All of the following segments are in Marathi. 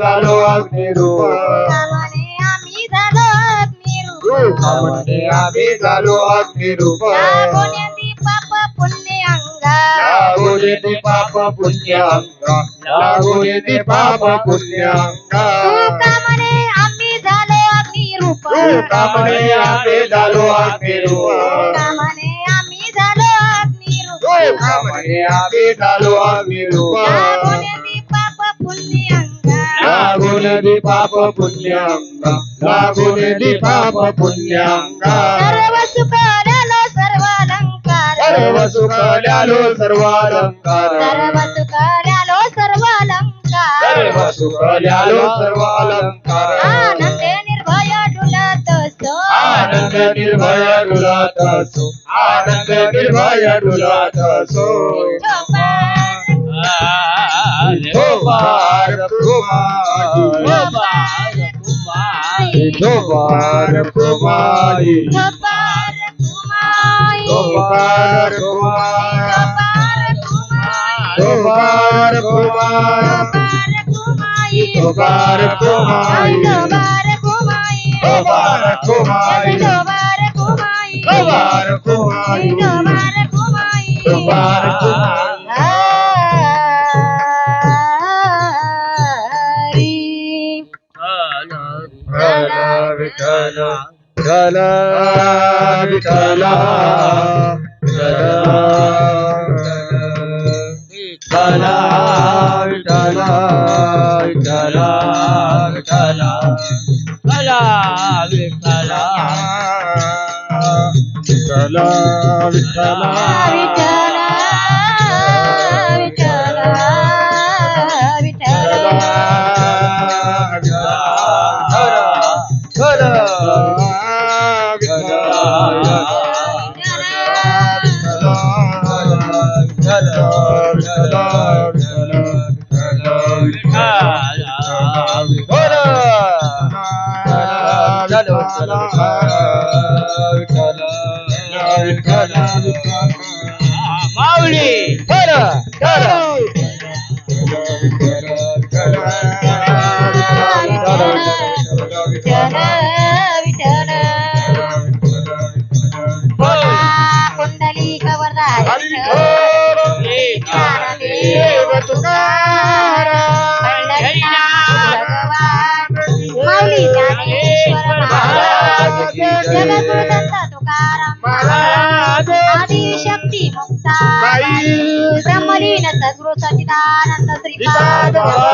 झालो अग्निरूप म्हणे आम्ही झालो अग्निरूप म्हणे आम्ही झालो अग्निरूप लागोन्यादी पाप पुण्य अंगा. लागून येते पाप पुण्य अंगा. लागून येते पाप पुण्य अंगा. तुका म्हणे आम्ही झालो अग्निरूप तू का म्हणे आम्ही झालो अग्निरूप तुका म्हणे आम्ही झालो अग्निरूप तू का म्हणे आम्ही झालो अग्निरूप लागोन्यादी पाप पुण्य अंगा. लाभुनदि पाप पुण्यंगा लाभुनदि पाप पुण्यंगा सर्व सुखालालो सर्वालंकार सर्व सुखालालो सर्वालंकार सर्व सुखालालो सर्वालंकार सर्व सुखालालो सर्वालंकार आनंदे निर्भय डुलत असतो आनंद निर्भय डुलत असतो आनंद निर्भय डुलत असतो विठोबार कुमारी विठोबार कुमारी गोपाल कुमाई विठोबार कुमार गोपाल कुमाई विठोबार कुमार गोपाल कुमाई विठोबार कुमारी गोपाल غلا بكلام Vai lá.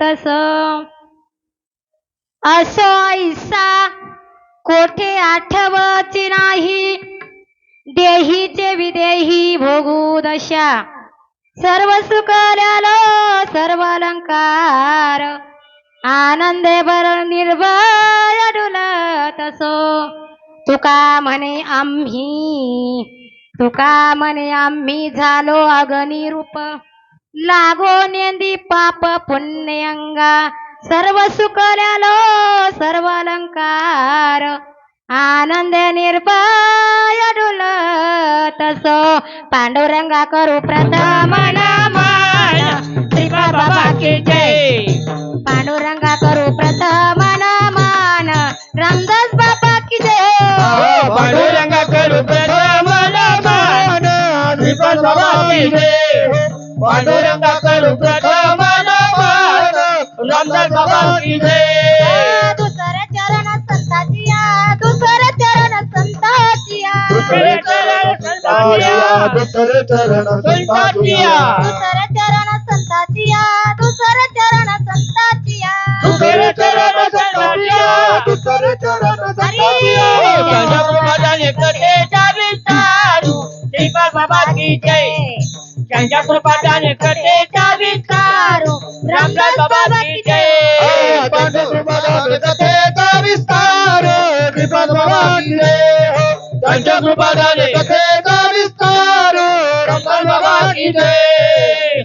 तस असो ऐसा कोठे आठवची नाही. देहीचे विदेही भोगू दशा सर्व सुकल्यालो सर्व अलंकार. आनंदे बर निर्भय डुलत असो तुका म्हणे आम्ही तुका म्हणे आम्ही झालो अग्निरूप. रूप लागो नेंदी पाप पुण्यंगा. सर्व सुकल्यालो सर्व अलंकार. आनंद निर्भय डुलत असो पांडुरंगा करू प्रथम नमन श्रीपाद बाबा की जय. पांडुरंगा करू प्रथम मान रामदास बाबा की जय. हो, पांडुरंगा करू प्रथम बाबा की जय. पांडुरंगा करू प्रथम नमन बाबा की जय दुसरे चरण संताची या दुसरे चरण संताची या दुसरे चरण संतांच्या दुसरे चरण संतांच्या दुसरे चरण संताची या दुसरे चरण संताची या दुसरे चरण संतांच्या दुसरे चरण संतांच्या त्यांच्या कृपादाने कथेचा विस्तारू श्रीपाद बाबा की जय त्यांच्या कृपादाने कथेचा विस्तारू रामदास बाबा की जय. कथेचा विस्तार श्रीपाद बाबा की जय. त्यांच्या कृपादाने कथेचा विस्तार रमण बाबा की जय.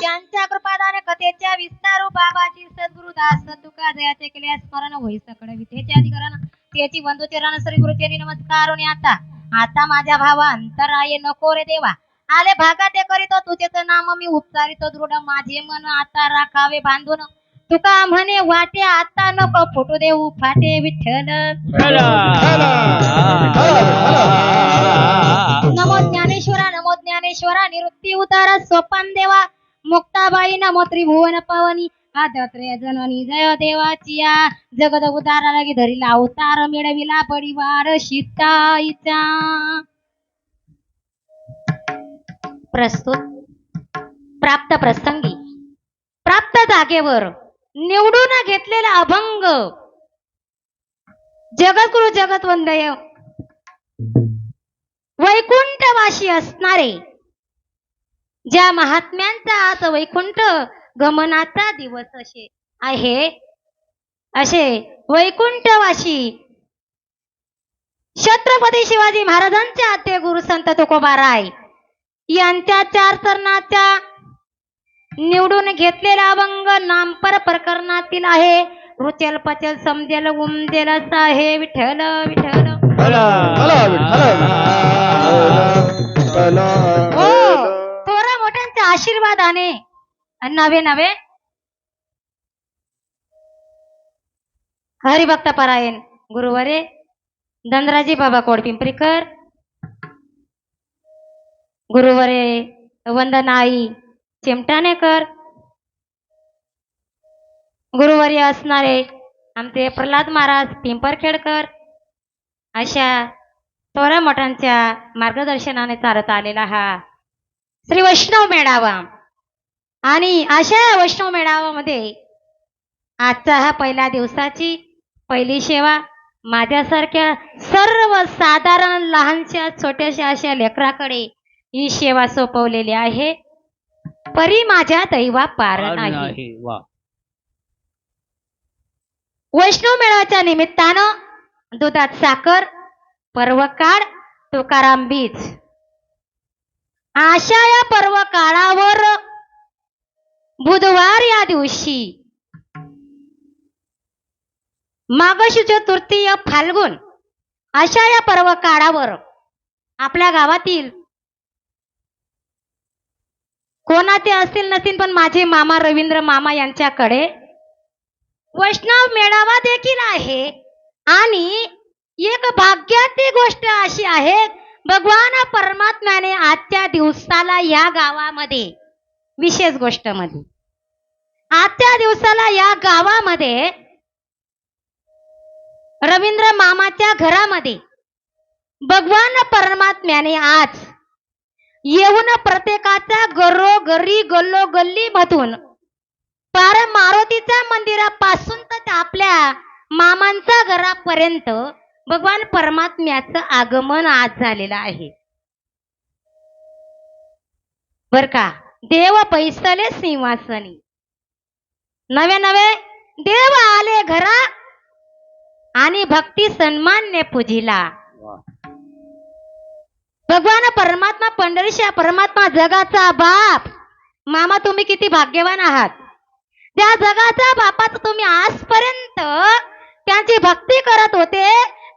त्यांच्या कृपादाने कथेच्या विस्तारू बाबाजी सद्गुरु दास तुका जयाचे केले स्मरण होई सकळ विथेचे अधिकरण. त्याची बंधूचे रण श्री गुरुचेरी नमस्कार. आता आता माझ्या भावा अंतराय नको रे देवा. आले भागा ते करीतो तुझेच नाम मी उपचारितो दृढ माझे मन आता राखावे बांधून. तुका म्हणे वाटे आता नको फुटू देऊ फाटे विठ्ठल. नमो ज्ञानेश्वरा नमो ज्ञानेश्वरा निवृत्ती उतारा सोपान देवा. मुक्ताबाई नमो त्रिभुवन पवनी. आदत्रेय जननी जय देवाची या जगद उतारा लागी धरीला अवतार मिळविला बडीवार सीताईचा प्रस्तुत प्राप्त प्रसंगी. प्राप्त जागेवर निवडून घेतलेला अभंग. जगद्गुरु जगतवंदय वैकुंठवाशी असणारे. ज्या महात्म्यांचा आज वैकुंठ गमनाचा दिवस असे आहे असे वैकुंठवाशी छत्रपती शिवाजी महाराजांचे आते गुरु संत तुकोबाराय यांच्या चार चरणाच्या निवडून घेतलेला अभंग नामपर प्रकरणातील आहे. रुचल पचल समजेल उमजेल असा आहे विठ्ठल. विठ्ठल. हो थोरा मोठ्यांच्या आशीर्वादाने. आणि नवे नवे. हरिभक्त परायण. गुरुवरे धनराजी बाबा कोडपिंपरीकर. गुरुवरे वंदनाई चिमटाणेकर गुरुवर्य असणारे आमचे प्रल्हाद महाराज पिंपरखेडकर अशा थोड्या मठांच्या मार्गदर्शनाने चालत आलेला हा श्री वैष्णव मेळावा. आणि अशा वैष्णव मेळाव्यामध्ये आजचा हा पहिल्या दिवसाची पहिली सेवा माझ्यासारख्या सर्व साधारण लहानशा छोट्याशा अशा लेकराकडे ही सेवा सोपवलेली आहे. परी माझ्या दैवा पार नाही. वा. वैष्णव मेळाव्याच्या निमित्तानं दुधात साखर पर्व काळ तुकाराम बीज. अशा या पर्व काळावर बुधवार या दिवशी मागशी तृतीय फाल्गुन अशा या पर्व काळावर आपल्या गावातील कोणाचे असतील नसतील पण माझे मामा रवींद्र मामा यांच्याकडे वैष्णव मेळावा देखील आहे. आणि एक भाग्याची गोष्ट अशी आहे भगवान परमात्म्याने आजच्या दिवसाला या गावामध्ये विशेष गोष्टमध्ये आजच्या दिवसाला या गावामध्ये रवींद्र मामाच्या घरामध्ये भगवान परमात्म्याने आज येऊन प्रत्येकाच्या घरोघरी गल्लोगल्ली मधून. पार मारुतीच्या मंदिरापासून तर आपल्या मामांच्या घरापर्यंत भगवान परमात्म्याचं आगमन आज झालेलं आहे. बर का? देव पैसले सिंहासनी. नवे नवे देव आले घरा आणि भक्ती सन्मान्य पूजिला. भगवान परमात्मा पंढरीशा परमात्मा जगाचा बाप. मामा तुम्ही किती भाग्यवान आहात. त्या जगाच्या बापाचं तुम्ही आजपर्यंत त्यांची भक्ती करत होते.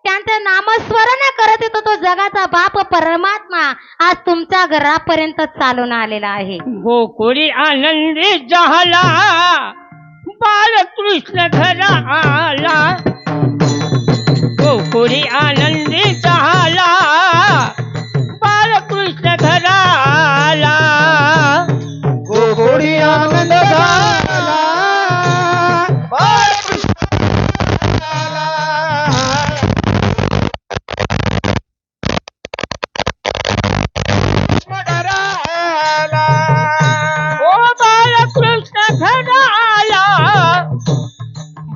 त्यांचं नामस्मरण करत होतो. तो जगाचा बाप परमात्मा आज तुमच्या घरापर्यंत चालून आलेला आहे. हो, गोकुळी आनंदी झाला? बालकृष्ण घरा आला. हो, गोकुळी आनंदी झाला? कृष्ण घराला गोडी आनंद झाला.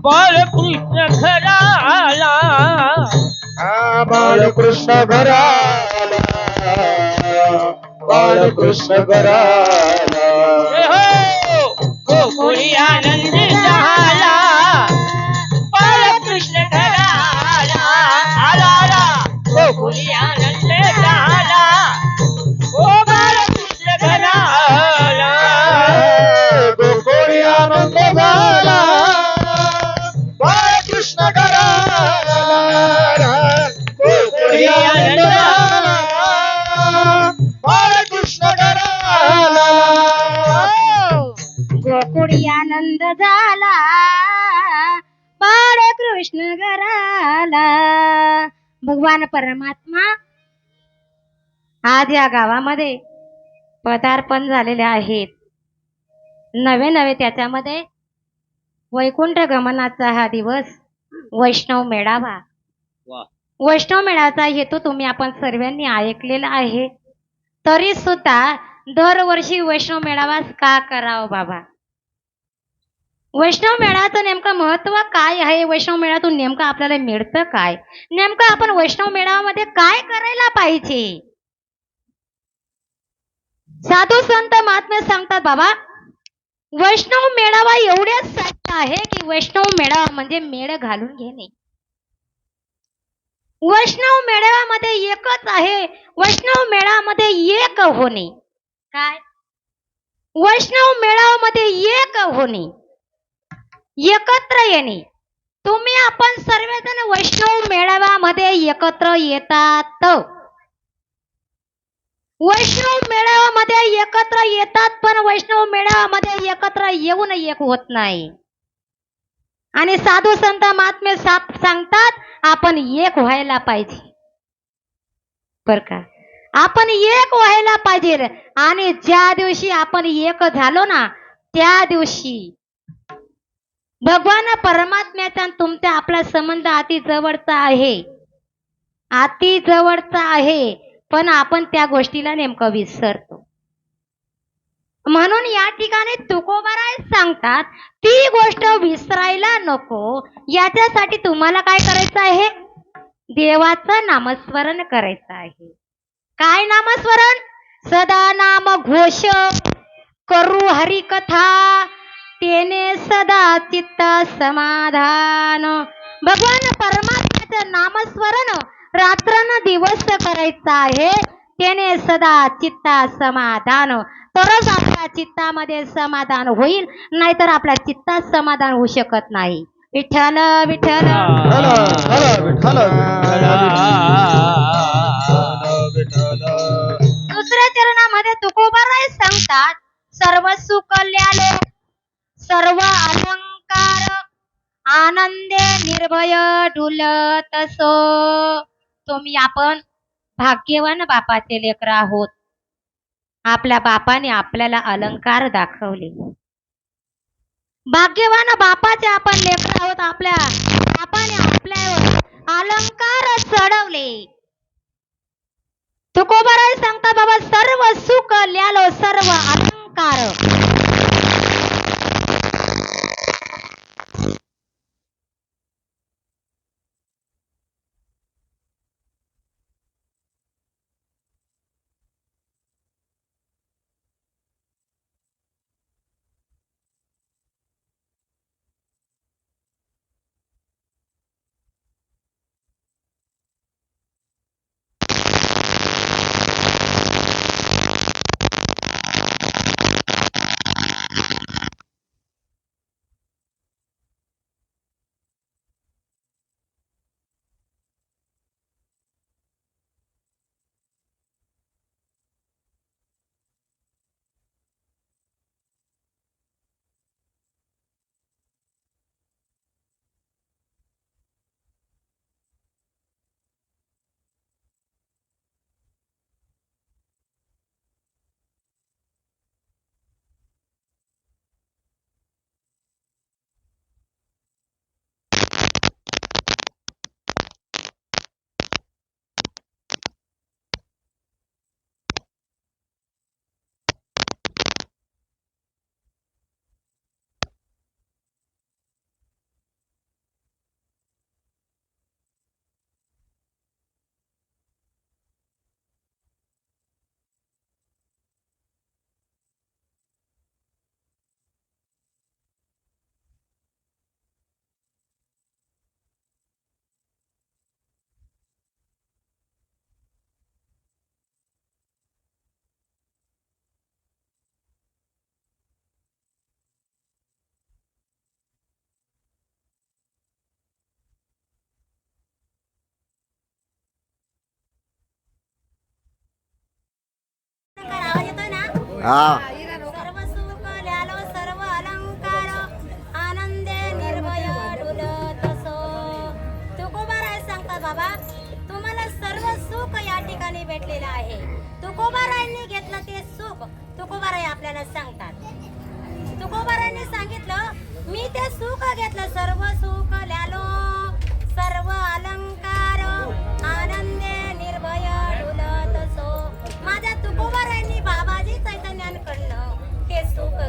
बाळकृष्ण घराला बाळकृष्ण घरा बाळकृष्ण घराला हो गोकुळी आनंद झाला? बाळकृष्ण घराला. भगवान परमात्मा आज या गावामध्ये पदार्पण झालेले आहेत. नवे नवे त्याच्यामध्ये वैकुंठ गमनाचा हा दिवस वैष्णव मेळावा. वैष्णव मेळाचा हेतू तुम्ही आपण सर्वांनी ऐकलेला आहे. तरी सुद्धा दरवर्षी वैष्णव मेळावाच का करावा बाबा? वैष्णव मेळाचं नेमकं महत्त्व काय आहे? वैष्णव मेळातून नेमकं आपल्याला मिळतं काय? नेमकं आपण वैष्णव मेळाव्यामध्ये काय करायला पाहिजे? साधू संत महात्मे सांगतात बाबा वैष्णव मेळावा एवढ्याच आहे की वैष्णव मेळावा म्हणजे मेळ घालून घेणे. वैष्णव मेळाव्यामध्ये एकच आहे वैष्णव मेळामध्ये एक होणे. काय? वैष्णव मेळाव्यामध्ये एक होणे. एकत्र येणे. तुम्ही आपण सर्वजण वैष्णव मेळाव्यामध्ये एकत्र येतात. वैष्णव मेळाव्यामध्ये एकत्र येतात पण वैष्णव मेळाव्यामध्ये एकत्र येऊन एक होत नाही. आणि साधू संत महात्मे साप सांगतात आपण एक व्हायला पाहिजे. बर का? आपण एक व्हायला पाहिजे. आणि ज्या दिवशी आपण एक झालो ना त्या दिवशी भगवान परमात्म्याचा तुमचा आपला संबंध अति जवळचा आहे. अति जवळचा आहे. पण आपण त्या गोष्टीला नेमकं विसरतो. म्हणून या ठिकाणी तुकोबाराय सांगतात ती गोष्ट विसरायला नको. याच्यासाठी तुम्हाला काय करायचं आहे? देवाचं नामस्मरण करायचं आहे. काय नामस्मरण? सदा नाम घोष करू हरिकथा तेने सदा चित्त समाधान. भगवान परमात्म्याचं नामस्मरण रात्रन दिवस करायचं आहे. त्याने सदा चित्ता समाधान. तरच आपल्या चित्तामध्ये समाधान होईल नाहीतर आपल्या चित्तात समाधान होऊ शकत नाही. विठ्ठल विठ्ठल. विठ्ठल, विठ्ठल, विठ्ठल. दुसऱ्या चरणामध्ये तुकोबाराय सांगतात सर्व सुकल्यालो सर्व अलंकार आनंदे निर्भय डुलतसो तुम्ही आपण भाग्यवान बापाचे लेकर आहोत. आपल्या बापाने आपल्याला अलंकार दाखवले. भाग्यवान बापाचे आपण लेकर आहोत आपल्या बापाने आपल्यावर अलंकार चढवले. तुकोबाराय सांगता बाबा सर्व सुख ल्यालो सर्व अलंकार. हा. सर्व सुख ल्यालो सर्व अलंकार आनंदे निर्भय डुलत सो तुकोबाराय सांगतात बाबा तुम्हाला सर्व सुख या ठिकाणी भेटलेलं आहे तुकोबारायांनी घेतलं ते सुख तुकोबाराय आपल्याला सांगतात तुकोबारायांनी सांगितलं मी ते सुख घेतलं सर्व सुख ल्यालो घेतलं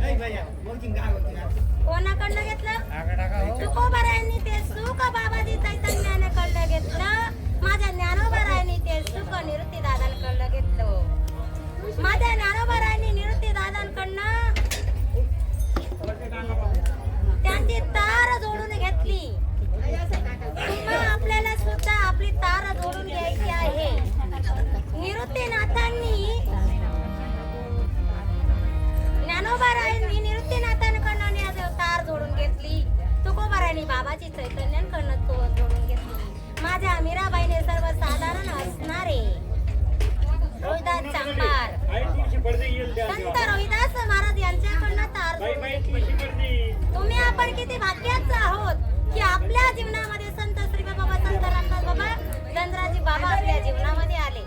कोणाकडनं घेतलं? तुकोबारायांनी ते सुख घेतलं. माझ्या ज्ञानोबारायांनी ते सुख निवृत्ती दादांकडनं घेतलं. माझ्या ज्ञानोबारायांनी निवृत्ती दादांकडनं त्यांची तार जोडून घेतली. आपल्याला सुद्धा आपली तार जोडून घ्यायची आहे. निवृत्तीनाथांनी ज्ञानोबारायांनी निवृत्तीनाथांकडनं तार जोडून घेतली. तुकोबारायांनी बाबाची चैतन्यांकडनं तो जोडून घेतली. माझ्या मीराबाईने सर्वसाधारण असणारे रोहिदास चांबार संत रोहिदास महाराज यांच्याकडनं तार तुम्ही आपण किती भाग्याच आहोत की आपल्या जीवनामध्ये संत श्री बाबा संत रामदास बाबा चंद्राजी बाबा आपल्या जीवनामध्ये आले.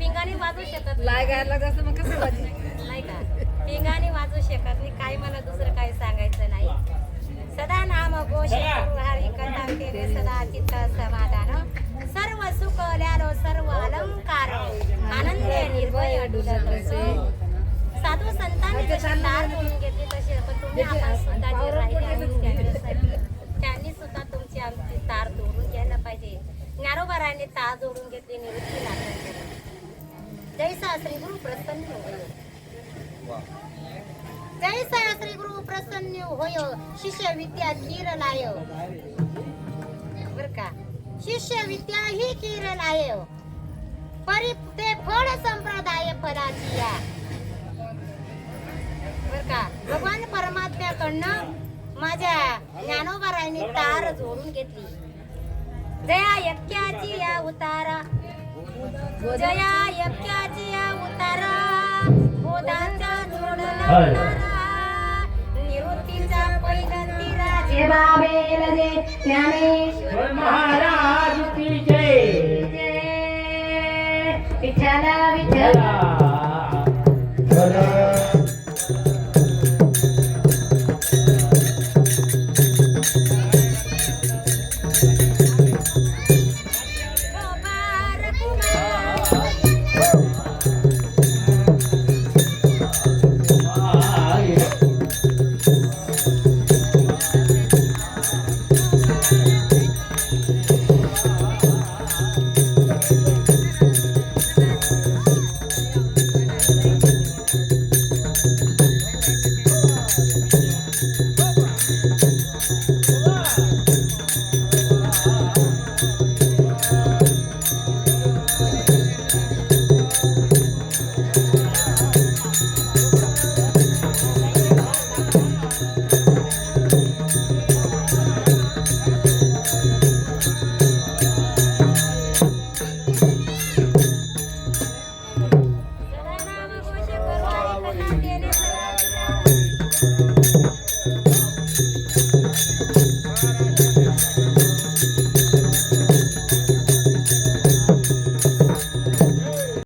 पिंगानी वाजी मग नाही. नाही का? पिंगानी वाजू शकत नाही. काय मला दुसरं काही सांगायचं नाही. सदा नाम घोष हरी कथा केले. सदा चित्त समाधान. सर्व सुख ल्यालो सर्व अलंकार. आनंदे निर्भय डुलत असे. साधू संतांनी जशी तार जोडून घेतली तशी पण तुम्ही आपण सुद्धा जे राहिले त्यांनी सुद्धा तुमची आमची तार जोडून घ्यायला पाहिजे. ज्ञानोबाराने तार जोडून घेतली निवृत्ती जैसा श्री गुरु प्रसन्न होय. जैसा श्री गुरु प्रसन्न होय. शिष्य विद्या धीर लाय. बर का? शिष्य विद्या ही कीर लाय. परी ते फळ संप्रदाय फलाची या. बर का भगवान परमात्म्याकडनं माझ्या ज्ञानोबारायांनी तार जोडून घेतली. जया यक्याची या उतारा. जया यक्याची या उतारा. बोधाचा जोडला उतारा. निवृत्तीचा जे ज्ञानेश्वर महाराज. की जय. जय. विठ्ठल. विठ्ठल.